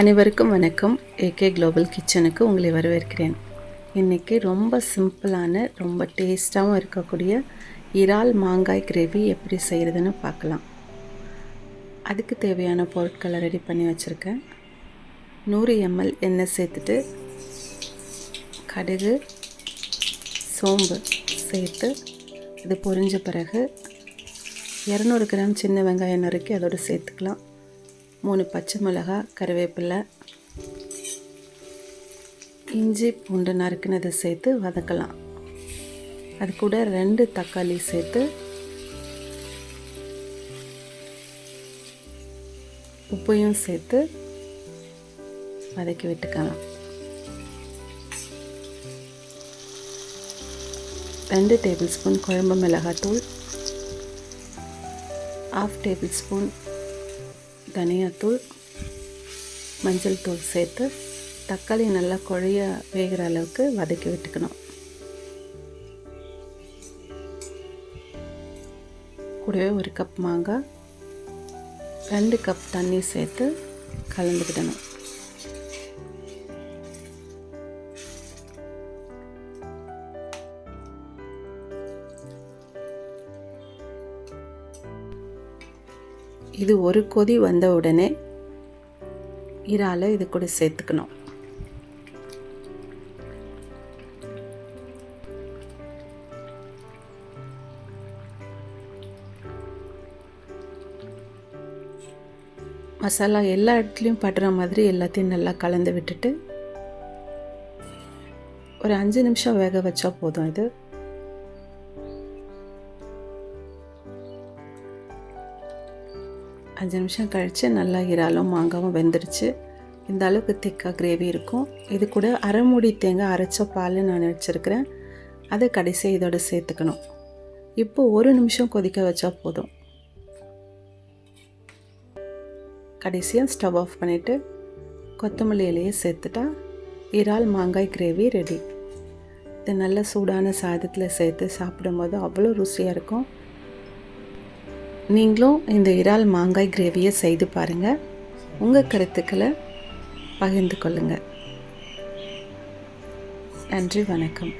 அனைவருக்கும் வணக்கம். AK global கிச்சனுக்கு உங்களை வரவேற்கிறேன். இன்றைக்கி ரொம்ப சிம்பிளான ரொம்ப டேஸ்ட்டாகவும் இருக்கக்கூடிய இறால் மாங்காய் கிரேவி எப்படி செய்கிறதுன்னு பார்க்கலாம். அதுக்கு தேவையான பொருட்களை ரெடி பண்ணி வச்சுருக்கேன். நூறு எம்எல் எண்ணெய் சேர்த்துட்டு கடுகு சோம்பு சேர்த்து இது பொரிஞ்ச பிறகு இரநூறு கிராம் சின்ன வெங்காயம் நறுக்கி அதோடு சேர்த்துக்கலாம். மூணு பச்சை மிளகா கருவேப்பிலை இஞ்சி பூண்டு நறுக்குனதை சேர்த்து வதக்கலாம். அது கூட ரெண்டு தக்காளி சேர்த்து உப்பையும் சேர்த்து வதக்கி விட்டுக்கலாம். ரெண்டு டேபிள் ஸ்பூன் குழம்பு மிளகாத்தூள் ஹாஃப் டேபிள் ஸ்பூன் தனியாத்தூள் மஞ்சள் தூள் சேர்த்து தக்காளி நல்லா குழைய வேகிற அளவுக்கு வதக்கி விட்டுக்கணும். கூடவே ஒரு கப் மாங்காய் ரெண்டு கப் தண்ணி சேர்த்து கலந்துக்கிடணும். இது ஒரு கொதி வந்த உடனே இறாலை இது கூட சேர்த்துக்கணும். மசாலா எல்லா இடத்துலையும் படுற மாதிரி எல்லாத்தையும் நல்லா கலந்து விட்டுட்டு ஒரு அஞ்சு நிமிஷம் வேக வச்சா போதும் இது. அஞ்சு நிமிஷம் கழித்து நல்லா இறாலும் மாங்காவும் வெந்துருச்சு. இந்த அளவுக்கு திக்காக கிரேவி இருக்கும். இது கூட அரைமுடி தேங்காய் அரைச்ச பால் நான் வச்சுருக்கிறேன். அதை கடைசியாக இதோட சேர்த்துக்கணும். இப்போ ஒரு நிமிஷம் கொதிக்க வச்சா போதும். கடைசியாக ஸ்டவ் ஆஃப் பண்ணிவிட்டு கொத்தமல்லி இலையை சேர்த்துட்டா இறால் மாங்காய் கிரேவி ரெடி இது நல்ல சூடான சாதத்தில் சேர்த்து சாப்பிடும்போது அவ்வளோ ருசியாக இருக்கும். நீங்களும் இந்த இறால் மாங்காய் கிரேவியை செய்து பாருங்கள் உங்கள் கருத்துக்களை பகிர்ந்து கொள்ளுங்கள் நன்றி வணக்கம்.